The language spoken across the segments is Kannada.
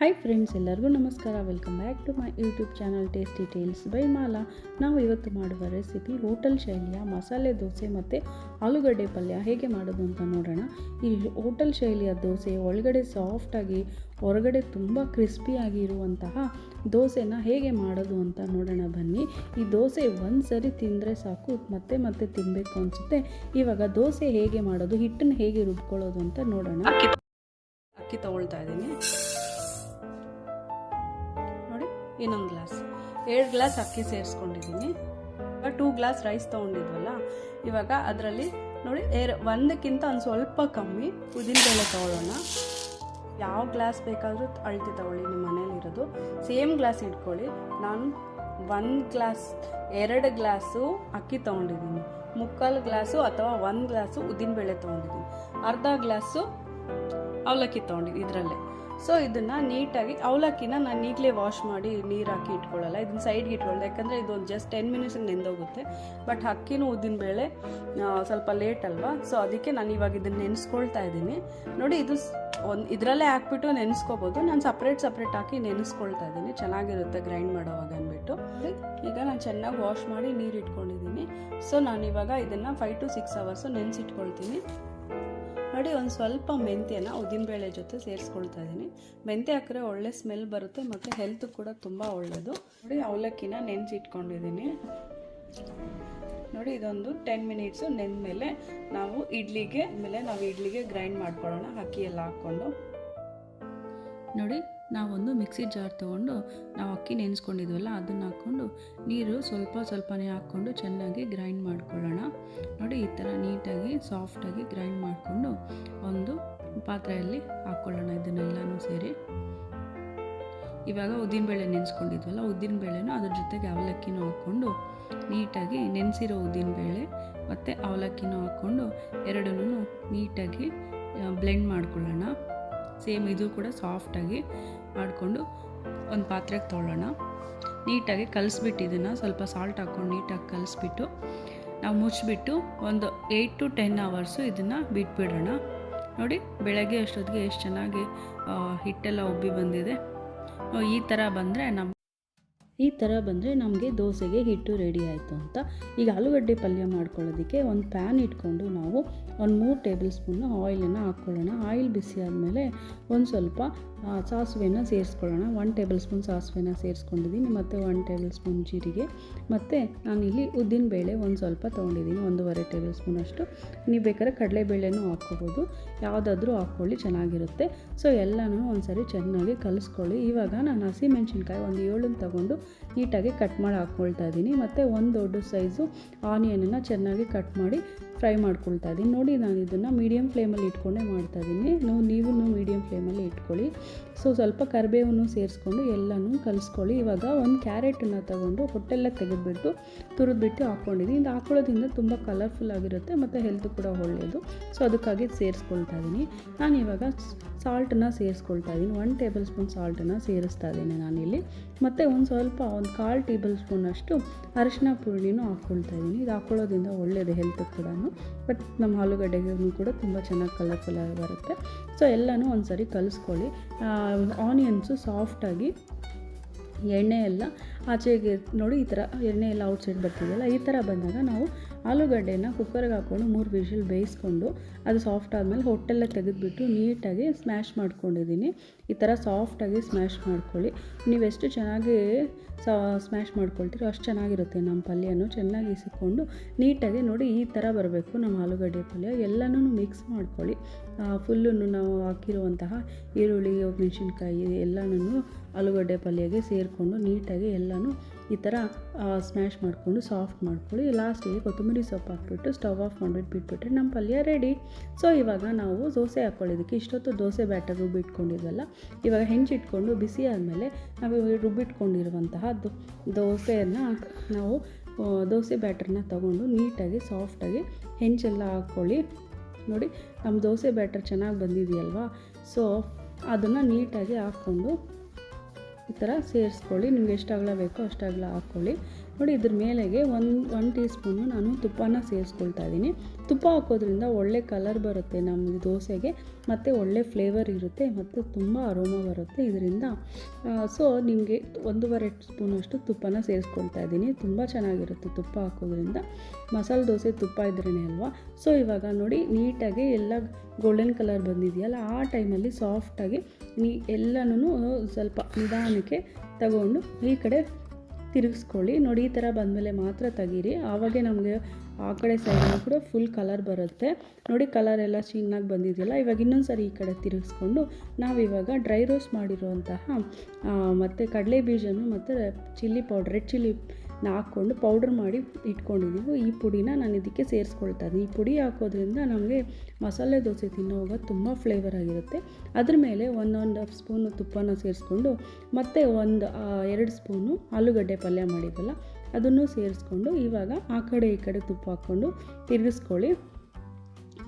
ಹಾಯ್ ಫ್ರೆಂಡ್ಸ್ ಎಲ್ಲರಿಗೂ ನಮಸ್ಕಾರ. Welcome back to my YouTube channel tasty tales by Mala ನಾವು ಇವತ್ತು ಮಾಡುವ ರೆಸಿಪಿ ಹೋಟೆಲ್ ಶೈಲಿಯ ಮಸಾಲೆ ದೋಸೆ ಮತ್ತು ಆಲೂಗಡ್ಡೆ ಪಲ್ಯ. ಹೇಗೆ ಮಾಡೋದು ಅಂತ ನೋಡೋಣ. ಈ ಹೋಟೆಲ್ ಶೈಲಿಯ ದೋಸೆ ಒಳಗಡೆ ಸಾಫ್ಟಾಗಿ ಹೊರಗಡೆ ತುಂಬ ಕ್ರಿಸ್ಪಿಯಾಗಿ ಇರುವಂತಹ ದೋಸೆನ ಹೇಗೆ ಮಾಡೋದು ಅಂತ ನೋಡೋಣ ಬನ್ನಿ. ಈ ದೋಸೆ ಒಂದು ಸರಿ ತಿಂದರೆ ಸಾಕು, ಮತ್ತೆ ಮತ್ತೆ ತಿನ್ನಬೇಕು ಅನಿಸುತ್ತೆ. ಇವಾಗ ದೋಸೆ ಹೇಗೆ ಮಾಡೋದು, ಹಿಟ್ಟನ್ನು ಹೇಗೆ ರುಬ್ಕೊಳ್ಳೋದು ಅಂತ ನೋಡೋಣ. ಅಕ್ಕಿ ತಗೊಳ್ತಾ ಇದ್ದೀನಿ. ಇನ್ನೊಂದು ಗ್ಲಾಸ್. ಎರಡು ಗ್ಲಾಸ್ ಅಕ್ಕಿ ಸೇರಿಸ್ಕೊಂಡಿದ್ದೀನಿ. ಟೂ ಗ್ಲಾಸ್ ರೈಸ್ ತೊಗೊಂಡಿದ್ವಲ್ಲ, ಇವಾಗ ಅದರಲ್ಲಿ ನೋಡಿ, ಏರ್ ಒಂದಕ್ಕಿಂತ ಒಂದು ಸ್ವಲ್ಪ ಕಮ್ಮಿ ಉದ್ದಿನಬೇಳೆ ತೊಗೊಳ್ಳೋಣ. ಯಾವ ಗ್ಲಾಸ್ ಬೇಕಾದರೂ ಅಳತೆ ತಗೊಳ್ಳಿ, ನಿಮ್ಮ ಮನೇಲಿರೋದು ಸೇಮ್ ಗ್ಲಾಸ್ ಇಟ್ಕೊಳ್ಳಿ. ನಾನು ಒಂದು ಗ್ಲಾಸ್, ಎರಡು ಗ್ಲಾಸು ಅಕ್ಕಿ ತೊಗೊಂಡಿದ್ದೀನಿ. ಮುಕ್ಕಾಲು ಗ್ಲಾಸು ಅಥವಾ ಒಂದು ಗ್ಲಾಸು ಉದ್ದಿನಬೇಳೆ ತೊಗೊಂಡಿದ್ದೀನಿ. ಅರ್ಧ ಗ್ಲಾಸು ಅವಲಕ್ಕಿ ತೊಗೊಂಡಿದ್ದೀನಿ ಇದರಲ್ಲೇ. ಸೊ ಇದನ್ನು ನೀಟಾಗಿ ಅವಲಕ್ಕಿನ ನಾನು ಈಗಲೇ ವಾಶ್ ಮಾಡಿ ನೀರು ಹಾಕಿ ಇಟ್ಕೊಳ್ಳಲ್ಲ. ಇದನ್ನ ಸೈಡ್ಗೆ ಇಟ್ಕೊಳ್ಳೋದು. ಯಾಕಂದರೆ ಇದು ಒಂದು ಜಸ್ಟ್ ಟೆನ್ ಮಿನಿಟ್ಸಿಗೆ ನೆಂದೋಗುತ್ತೆ. ಬಟ್ ಅಕ್ಕಿನೂ ಉದ್ದಿನಬೇಳೆ ಸ್ವಲ್ಪ ಲೇಟ್ ಅಲ್ವಾ? ಸೊ ಅದಕ್ಕೆ ನಾನು ಇವಾಗ ಇದನ್ನು ನೆನೆಸ್ಕೊಳ್ತಾ ಇದ್ದೀನಿ. ನೋಡಿ, ಇದು ಒಂದು, ಇದರಲ್ಲೇ ಹಾಕ್ಬಿಟ್ಟು ನೆನೆಸ್ಕೋಬೋದು. ನಾನು ಸಪ್ರೇಟ್ ಸಪ್ರೇಟ್ ಹಾಕಿ ನೆನೆಸ್ಕೊಳ್ತಾ ಇದ್ದೀನಿ. ಚೆನ್ನಾಗಿರುತ್ತೆ ಗ್ರೈಂಡ್ ಮಾಡೋವಾಗ ಅಂದ್ಬಿಟ್ಟು ಈಗ ನಾನು ಚೆನ್ನಾಗಿ ವಾಶ್ ಮಾಡಿ ನೀರು ಇಟ್ಕೊಂಡಿದ್ದೀನಿ. ಸೊ ನಾನು ಇವಾಗ ಇದನ್ನು ಫೈವ್ ಟು ಸಿಕ್ಸ್ ಅವರ್ಸು ನೆನೆಸಿಟ್ಕೊಳ್ತೀನಿ. ನೋಡಿ ಒಂದು ಸ್ವಲ್ಪ ಮೆಂತ್ಯನ ಉದ್ದಿನಬೇಳೆ ಜೊತೆ ಸೇರಿಸ್ಕೊಳ್ತಾ ಇದ್ದೀನಿ ಮೆಂತ್ಯ ಹಾಕಿದ್ರೆ ಒಳ್ಳೆ ಸ್ಮೆಲ್ ಬರುತ್ತೆ ಮತ್ತು ಹೆಲ್ತ್ ಕೂಡ ತುಂಬ ಒಳ್ಳೆಯದು ನೋಡಿ ಅವಲಕ್ಕಿನ ನೆನೆಸಿಟ್ಕೊಂಡಿದ್ದೀನಿ ನೋಡಿ ಇದೊಂದು ಟೆನ್ ಮಿನಿಟ್ಸು ನೆಂದಮೇಲೆ ನಾವು ಇಡ್ಲಿಗೆ, ಆಮೇಲೆ ನಾವು ಇಡ್ಲಿಗೆ ಗ್ರೈಂಡ್ ಮಾಡ್ಕೊಳ್ಳೋಣ. ಅಕ್ಕಿ ಎಲ್ಲ ಹಾಕ್ಕೊಂಡು. ನೋಡಿ ನಾವೊಂದು ಮಿಕ್ಸಿ ಜಾರ್ ತೊಗೊಂಡು ನಾವು ಅಕ್ಕಿ ನೆನೆಸ್ಕೊಂಡಿದ್ವಲ್ಲ, ಅದನ್ನು ಹಾಕ್ಕೊಂಡು ನೀರು ಸ್ವಲ್ಪ ಸ್ವಲ್ಪನೇ ಹಾಕ್ಕೊಂಡು ಚೆನ್ನಾಗಿ ಗ್ರೈಂಡ್ ಮಾಡ್ಕೊಳ್ಳೋಣ. ನೋಡಿ ಈ ಥರ ನೀಟಾಗಿ ಸಾಫ್ಟಾಗಿ ಗ್ರೈಂಡ್ ಮಾಡಿಕೊಂಡು ಒಂದು ಪಾತ್ರೆಯಲ್ಲಿ ಹಾಕ್ಕೊಳ್ಳೋಣ ಇದನ್ನೆಲ್ಲನೂ ಸೇರಿ. ಇವಾಗ ಉದ್ದಿನಬೇಳೆ ನೆನೆಸ್ಕೊಂಡಿದ್ವಲ್ಲ, ಉದ್ದಿನಬೇಳೆನೂ ಅದ್ರ ಜೊತೆಗೆ ಅವಲಕ್ಕಿನೂ ಹಾಕ್ಕೊಂಡು ನೀಟಾಗಿ ನೆನೆಸಿರೋ ಉದ್ದಿನಬೇಳೆ ಮತ್ತು ಅವಲಕ್ಕಿನೂ ಹಾಕ್ಕೊಂಡು ಎರಡನ್ನೂ ನೀಟಾಗಿ ಬ್ಲೆಂಡ್ ಮಾಡ್ಕೊಳ್ಳೋಣ. ಸೇಮ್ ಇದು ಕೂಡ ಸಾಫ್ಟಾಗಿ ಮಾಡಿಕೊಂಡು ಒಂದು ಪಾತ್ರೆಗೆ ತೊಗೊಳ್ಳೋಣ ನೀಟಾಗಿ ಕಲಿಸ್ಬಿಟ್ಟು ಇದನ್ನು ಸ್ವಲ್ಪ ಸಾಲ್ಟ್ ಹಾಕ್ಕೊಂಡು ನೀಟಾಗಿ ಕಲಿಸ್ಬಿಟ್ಟು ನಾವು ಮುಚ್ಚಿಬಿಟ್ಟು ಒಂದು ಏಯ್ಟ್ ಟು ಟೆನ್ ಅವರ್ಸು ಇದನ್ನು ಬಿಟ್ಬಿಡೋಣ. ನೋಡಿ ಬೆಳಗ್ಗೆ ಅಷ್ಟೊತ್ತಿಗೆ ಎಷ್ಟು ಚೆನ್ನಾಗಿ ಹಿಟ್ಟೆಲ್ಲ ಉಬ್ಬಿ ಬಂದಿದೆ. ಈ ಥರ ಬಂದರೆ ನಮ್ಮ ಈ ಥರ ಬಂದರೆ ನಮಗೆ ದೋಸೆಗೆ ಹಿಟ್ಟು ರೆಡಿ ಆಯಿತು ಅಂತ. ಈಗ ಆಲೂಗಡ್ಡೆ ಪಲ್ಯ ಮಾಡ್ಕೊಳ್ಳೋದಕ್ಕೆ ಒಂದು ಪ್ಯಾನ್ ಇಟ್ಕೊಂಡು ನಾವು ಒಂದು ಮೂರು ಟೇಬಲ್ ಸ್ಪೂನ್ ಆಯಿಲನ್ನು ಹಾಕ್ಕೊಳ್ಳೋಣ. ಆಯಿಲ್ ಬಿಸಿ ಆದಮೇಲೆ ಒಂದು ಸ್ವಲ್ಪ ಸಾಸಿವೆನ ಸೇರಿಸ್ಕೊಳ್ಳೋಣ. ಒನ್ ಟೇಬಲ್ ಸ್ಪೂನ್ ಸಾಸಿವೆನ ಸೇರಿಸ್ಕೊಂಡಿದ್ದೀನಿ. ಮತ್ತು ಒನ್ ಟೇಬಲ್ ಸ್ಪೂನ್ ಜೀರಿಗೆ. ಮತ್ತು ನಾನಿಲ್ಲಿ ಉದ್ದಿನಬೇಳೆ ಒಂದು ಸ್ವಲ್ಪ ತೊಗೊಂಡಿದ್ದೀನಿ. ಒಂದೂವರೆ ಟೇಬಲ್ ಸ್ಪೂನ್ ಅಷ್ಟು. ನೀವು ಬೇಕಾದ್ರೆ ಕಡಲೆಬೇಳೆನೂ ಹಾಕ್ಕೋಬೋದು. ಯಾವುದಾದ್ರೂ ಹಾಕ್ಕೊಳ್ಳಿ, ಚೆನ್ನಾಗಿರುತ್ತೆ. ಸೊ, ಎಲ್ಲನೂ ಒಂದ್ಸರಿ ಚೆನ್ನಾಗಿ ಕಲಿಸ್ಕೊಳ್ಳಿ. ಇವಾಗ ನಾನು ಹಸಿಮೆಣ್ಸಿನ್ಕಾಯಿ ಒಂದು ಏಳನ್ನು ತಗೊಂಡು ನೀಟಾಗಿ ಕಟ್ ಮಾಡಿ ಹಾಕ್ಕೊಳ್ತಾ ಇದ್ದೀನಿ. ಮತ್ತು ಒಂದು ದೊಡ್ಡ ಸೈಜು ಆನಿಯನನ್ನು ಚೆನ್ನಾಗಿ ಕಟ್ ಮಾಡಿ ಫ್ರೈ ಮಾಡ್ಕೊಳ್ತಾ ಇದ್ದೀನಿ. ನೋಡಿ ನಾನು ಇದನ್ನು ಮೀಡಿಯಮ್ ಫ್ಲೇಮಲ್ಲಿ ಇಟ್ಕೊಂಡೇ ಮಾಡ್ತಾ ಇದ್ದೀನಿ. ನೀವು ನೀವು ಮೀಡಿಯಮ್ ಫ್ಲೇಮಲ್ಲಿ ಇಟ್ಕೊಳ್ಳಿ. ಸೊ ಸ್ವಲ್ಪ ಕರಿಬೇವನ್ನು ಸೇರಿಸ್ಕೊಂಡು ಎಲ್ಲನೂ ಕಲಿಸ್ಕೊಳ್ಳಿ. ಇವಾಗ ಒಂದು ಕ್ಯಾರೆಟನ್ನು ತಗೊಂಡು ಹೊಟ್ಟೆಲ್ಲ ತೆಗೆದುಬಿಟ್ಟು ತುರಿದ್ಬಿಟ್ಟು ಹಾಕ್ಕೊಂಡಿದ್ದೀನಿ. ಇದು ಹಾಕೊಳ್ಳೋದ್ರಿಂದ ತುಂಬ ಕಲರ್ಫುಲ್ ಆಗಿರುತ್ತೆ, ಮತ್ತು ಹೆಲ್ತ್ ಕೂಡ ಒಳ್ಳೆಯದು ಸೊ ಅದಕ್ಕಾಗಿ ಸೇರಿಸ್ಕೊಳ್ತಾ ಇದ್ದೀನಿ. ನಾನು ಇವಾಗ ಸಾಲ್ಟನ್ನು ಸೇರಿಸ್ಕೊಳ್ತಾ ಇದ್ದೀನಿ. ಒನ್ ಟೇಬಲ್ ಸ್ಪೂನ್ ಸಾಲ್ಟನ್ನು ಸೇರಿಸ್ತಾ ಇದ್ದೀನಿ ನಾನಿಲ್ಲಿ. ಮತ್ತು ಒಂದು ಸ್ವಲ್ಪ, ಒಂದು ಕಾಲು ಟೇಬಲ್ ಸ್ಪೂನಷ್ಟು ಅರಿಶಿನ ಪುಡಿನೂ ಹಾಕ್ಕೊಳ್ತಾ ಇದ್ದೀನಿ. ಇದು ಹಾಕ್ಕೊಳ್ಳೋದ್ರಿಂದ ಒಳ್ಳೆಯದು ಹೆಲ್ತ್ ಕೂಡ. ಬಟ್ ನಮ್ಮ ಆಲೂಗಡ್ಡೆಗೂ ಕೂಡ ತುಂಬ ಚೆನ್ನಾಗಿ ಕಲರ್ಫುಲ್ಲಾಗಿ ಬರುತ್ತೆ. ಸೊ ಎಲ್ಲನೂ ಒಂದು ಸರಿ ಕಲಿಸ್ಕೊಳ್ಳಿ ಆನಿಯನ್ಸು ಸಾಫ್ಟಾಗಿ ಎಣ್ಣೆ ಎಲ್ಲ ಆಚೆಗೆ ನೋಡಿ ಈ ಥರ ಎಣ್ಣೆ ಎಲ್ಲ ಔಟ್ಸೈಡ್ ಬರ್ತಿದೆಯಲ್ಲ, ಈ ಥರ ಬಂದಾಗ ನಾವು ಆಲೂಗಡ್ಡೆನ ಕುಕ್ಕರ್ಗೆ ಹಾಕ್ಕೊಂಡು ಮೂರು ವಿಷಲ್ ಬೇಯಿಸ್ಕೊಂಡು ಅದು ಸಾಫ್ಟ್ ಆದಮೇಲೆ ಹೊಟ್ಟೆಲ್ಲ ತೆಗೆದುಬಿಟ್ಟು ನೀಟಾಗಿ ಸ್ಮ್ಯಾಶ್ ಮಾಡ್ಕೊಂಡಿದ್ದೀನಿ. ಈ ಥರ ಸಾಫ್ಟಾಗಿ ಸ್ಮ್ಯಾಶ್ ಮಾಡ್ಕೊಳ್ಳಿ. ನೀವೆಷ್ಟು ಚೆನ್ನಾಗಿ ಸ್ಮ್ಯಾಶ್ ಮಾಡ್ಕೊಳ್ತೀರೋ ಅಷ್ಟು ಚೆನ್ನಾಗಿರುತ್ತೆ ನಮ್ಮ ಪಲ್ಯನೂ ಚೆನ್ನಾಗಿ ಇಸಿಕೊಂಡು ನೀಟಾಗಿ ನೋಡಿ ಈ ಥರ ಬರಬೇಕು ನಮ್ಮ ಆಲೂಗಡ್ಡೆ ಪಲ್ಯ. ಎಲ್ಲನೂ ಮಿಕ್ಸ್ ಮಾಡ್ಕೊಳ್ಳಿ. ಫುಲ್ಲು ನಾವು ಹಾಕಿರುವಂತಹ ಈರುಳ್ಳಿ, ಮೆಣಸಿನ್ಕಾಯಿ ಎಲ್ಲನೂ ಆಲೂಗಡ್ಡೆ ಪಲ್ಯಗೆ ಸೇರಿಕೊಂಡು ನೀಟಾಗಿ ಎಲ್ಲನೂ ಈ ಥರ ಸ್ಮ್ಯಾಶ್ ಮಾಡಿಕೊಂಡು ಸಾಫ್ಟ್ ಮಾಡ್ಕೊಳ್ಳಿ. ಲಾಸ್ಟಿಗೆ ಕೊತ್ತಂಬರಿ ಸೊಪ್ಪು ಹಾಕ್ಬಿಟ್ಟು ಸ್ಟವ್ ಆಫ್ ಮಾಡಿಬಿಟ್ಟು ಬಿಟ್ಬಿಟ್ರೆ ನಮ್ಮ ಪಲ್ಯ ರೆಡಿ ಸೊ ಇವಾಗ ನಾವು ದೋಸೆ ಹಾಕ್ಕೊಳ್ಳೋದಕ್ಕೆ ಇಷ್ಟೊತ್ತು ದೋಸೆ ಬ್ಯಾಟರ್ ರುಬ್ಬಿಟ್ಕೊಂಡಿದ್ವಲ್ಲ ಇವಾಗ ಹೆಂಚಿಟ್ಕೊಂಡು ಬಿಸಿ ಆದಮೇಲೆ ನಾವು ರುಬ್ಬಿಟ್ಕೊಂಡಿರುವಂತಹ ದೋಸೆಯನ್ನು ನಾವು ದೋಸೆ ಬ್ಯಾಟರ್ನ ತಗೊಂಡು ನೀಟಾಗಿ ಸಾಫ್ಟಾಗಿ ಹೆಂಚೆಲ್ಲ ಹಾಕ್ಕೊಳ್ಳಿ ನೋಡಿ, ನಮ್ಮ ದೋಸೆ ಬ್ಯಾಟರ್ ಚೆನ್ನಾಗಿ ಬಂದಿದೆಯಲ್ವಾ? ಸೊ ಅದನ್ನು ನೀಟಾಗಿ ಹಾಕ್ಕೊಂಡು ಈ ಥರ ಸೇರಿಸ್ಕೊಳ್ಳಿ. ನಿಮ್ಗೆ ಎಷ್ಟು ಬೇಕೋ ಅಷ್ಟು ಹಾಕ್ಕೊಳ್ಳಿ. ನೋಡಿ ಇದ್ರ ಮೇಲೆಗೆ ಒಂದು ಒನ್ ಟೀ ಸ್ಪೂನು ನಾನು ತುಪ್ಪನ ಸೇರಿಸ್ಕೊಳ್ತಾ ಇದ್ದೀನಿ. ತುಪ್ಪ ಹಾಕೋದ್ರಿಂದ ಒಳ್ಳೆ ಕಲರ್ ಬರುತ್ತೆ ನಮ್ಮ ದೋಸೆಗೆ, ಮತ್ತು ಒಳ್ಳೆ ಫ್ಲೇವರ್ ಇರುತ್ತೆ, ಮತ್ತು ತುಂಬ ಅರೋಮ ಬರುತ್ತೆ. ಇದರಿಂದ ಸೊ ನಿಮಗೆ ಒಂದೂವರೆ ಸ್ಪೂನಷ್ಟು ತುಪ್ಪನ ಸೇರಿಸ್ಕೊಳ್ತಾ ಇದ್ದೀನಿ. ತುಂಬ ಚೆನ್ನಾಗಿರುತ್ತೆ ತುಪ್ಪ ಹಾಕೋದ್ರಿಂದ. ಮಸಾಲೆ ದೋಸೆ ತುಪ್ಪ ಇದ್ರೇ ಅಲ್ವಾ? ಸೊ ಇವಾಗ ನೋಡಿ ನೀಟಾಗಿ ಎಲ್ಲ ಗೋಲ್ಡನ್ ಕಲರ್ ಬಂದಿದೆಯಲ್ಲ, ಆ ಟೈಮಲ್ಲಿ ಸಾಫ್ಟಾಗಿ ನೀ ಎಲ್ಲನೂ ಸ್ವಲ್ಪ ನಿಧಾನಕ್ಕೆ ತಗೊಂಡು ಈ ಕಡೆ ತಿರುಗಿಸ್ಕೊಳ್ಳಿ. ನೋಡಿ, ಈ ಥರ ಬಂದಮೇಲೆ ಮಾತ್ರ ತೆಗೀರಿ. ಆವಾಗೆ ನಮಗೆ ಆ ಕಡೆ ಸೈಡಲ್ಲಿ ಕೂಡ ಫುಲ್ ಕಲರ್ ಬರುತ್ತೆ. ನೋಡಿ ಕಲರ್ ಎಲ್ಲ ಚೆನ್ನಾಗಿ ಬಂದಿದೆಯಲ್ಲ? ಇವಾಗ ಇನ್ನೊಂದು ಸರಿ ಈ ಕಡೆ ತಿರುಗಿಸ್ಕೊಂಡು ನಾವಿವಾಗ ಡ್ರೈ ರೋಸ್ಟ್ ಮಾಡಿರುವಂತಹ ಮತ್ತು ಕಡಲೆ ಬೀಜನ ಮತ್ತು ಚಿಲ್ಲಿ ಪೌಡ್ರ್ ರೆಡ್ ಚಿಲ್ಲಿ ಹಾಕ್ಕೊಂಡು ಪೌಡ್ರ್ ಮಾಡಿ ಇಟ್ಕೊಂಡಿದ್ದೀವಿ ಈ ಪುಡಿನ ನಾನು ಇದಕ್ಕೆ ಸೇರಿಸ್ಕೊಳ್ತಾ ಇದ್ದೀನಿ. ಈ ಪುಡಿ ಹಾಕೋದ್ರಿಂದ ನಮಗೆ ಮಸಾಲೆ ದೋಸೆ ತಿನ್ನೋವಾಗ ತುಂಬ ಫ್ಲೇವರ್ ಆಗಿರುತ್ತೆ. ಅದ್ರ ಮೇಲೆ ಒನ್ ಒಂದು ಹಾಫ್ ಸ್ಪೂನು ತುಪ್ಪನ ಸೇರಿಸ್ಕೊಂಡು, ಮತ್ತು ಒಂದು ಎರಡು ಸ್ಪೂನು ಆಲೂಗಡ್ಡೆ ಪಲ್ಯ ಮಾಡಿದ್ದಲ್ಲ ಅದನ್ನು ಸೇರಿಸ್ಕೊಂಡು ಇವಾಗ ಆ ಕಡೆ ಈ ಕಡೆ ತುಪ್ಪ ಹಾಕ್ಕೊಂಡು ತಿರುಗಿಸ್ಕೊಳ್ಳಿ.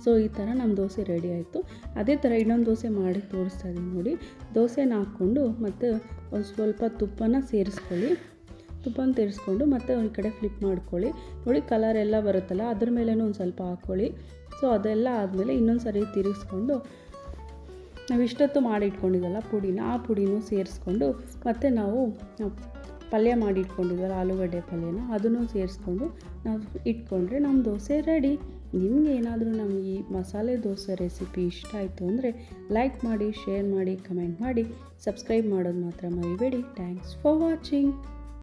ಸೊ ಈ ಥರ ನಮ್ಮ ದೋಸೆ ರೆಡಿ ಆಯಿತು. ಅದೇ ಥರ ಇನ್ನೊಂದು ದೋಸೆ ಮಾಡಿ ತೋರಿಸ್ತಾ ಇದ್ದೀನಿ ನೋಡಿ. ದೋಸೆನ ಹಾಕ್ಕೊಂಡು ಮತ್ತು ಒಂದು ಸ್ವಲ್ಪ ತುಪ್ಪನ ಸೇರಿಸ್ಕೊಳ್ಳಿ. ತುಪ್ಪನ ತೀರಿಸ್ಕೊಂಡು ಮತ್ತೆ ಒಂದು ಕಡೆ ಫ್ಲಿಪ್ ಮಾಡ್ಕೊಳ್ಳಿ. ನೋಡಿ ಕಲರ್ ಎಲ್ಲ ಬರುತ್ತಲ್ಲ, ಅದ್ರ ಮೇಲೇನೂ ಒಂದು ಸ್ವಲ್ಪ ಹಾಕ್ಕೊಳ್ಳಿ ಸೊ ಅದೆಲ್ಲ ಆದಮೇಲೆ ಇನ್ನೊಂದು ಸರಿ ತಿರುಗಿಸ್ಕೊಂಡು ನಾವು ಇಷ್ಟೊತ್ತು ಮಾಡಿ ಇಟ್ಕೊಂಡಿದ್ದಲ್ಲ ಪುಡಿನ, ಆ ಪುಡಿನೂ ಸೇರಿಸ್ಕೊಂಡು ಮತ್ತು ನಾವು ಪಲ್ಯ ಮಾಡಿ ಇಟ್ಕೊಂಡಿದ್ವಲ್ಲ ಆಲೂಗಡ್ಡೆ ಪಲ್ಯನ, ಅದನ್ನು ಸೇರಿಸ್ಕೊಂಡು ನಾವು ಇಟ್ಕೊಂಡ್ರೆ ನಮ್ಮ ದೋಸೆ ರೆಡಿ ನಿಮ್ಗೆ ಏನಾದರೂ ನಮ್ಮ ಈ ಮಸಾಲೆ ದೋಸೆ ರೆಸಿಪಿ ಇಷ್ಟ ಆಯಿತು ಅಂದರೆ ಲೈಕ್ ಮಾಡಿ ಶೇರ್ ಮಾಡಿ ಕಮೆಂಟ್ ಮಾಡಿ ಸಬ್ಸ್ಕ್ರೈಬ್ ಮಾಡೋದು ಮಾತ್ರ ಮರಿಬೇಡಿ. Thanks for watching